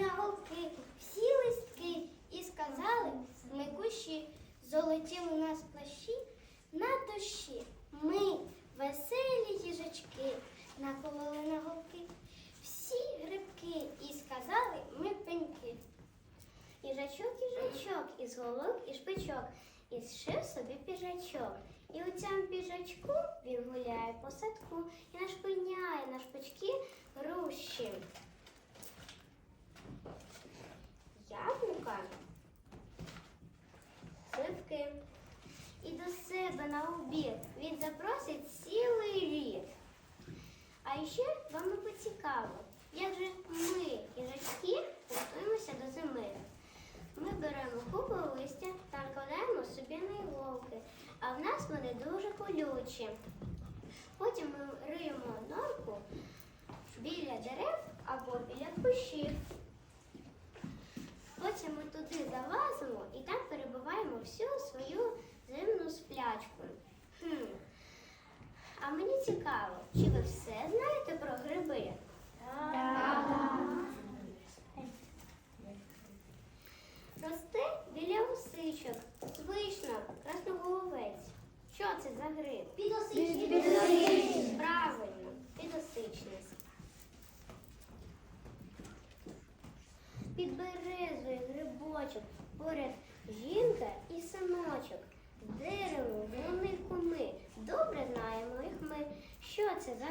на голки всі листки і сказали ми кущі, золотіли нас плащі на душі. Ми веселі їжачки, накололи на голки всі грибки і сказали ми пеньки. Іжачок, їжачок, із голок і шпичок, і зшив собі піжачок. І у цьому піжачку він гуляє по садку і нашпиняє на шпички руші. До себе на обід він запросить цілий рід. А ще вам поцікаво, як же ми, їжачки, готуємося до зими. Ми беремо купу листя та накладаємо собі на іголки, а в нас вони дуже колючі. Потім ми риємо норку біля дерев або біля кущів. Мені цікаво, чи ви все знаєте про гриби? Так. Росте біля гусичок, вишнок, красноголовець. Що це за гриб? Підосичний. Правильно, підосичний. Під березою грибочок, поряд жінка і синочок. Дерево, Молодці, за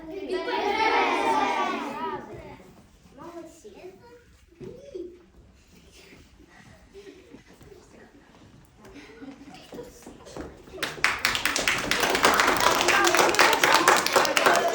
Молодці.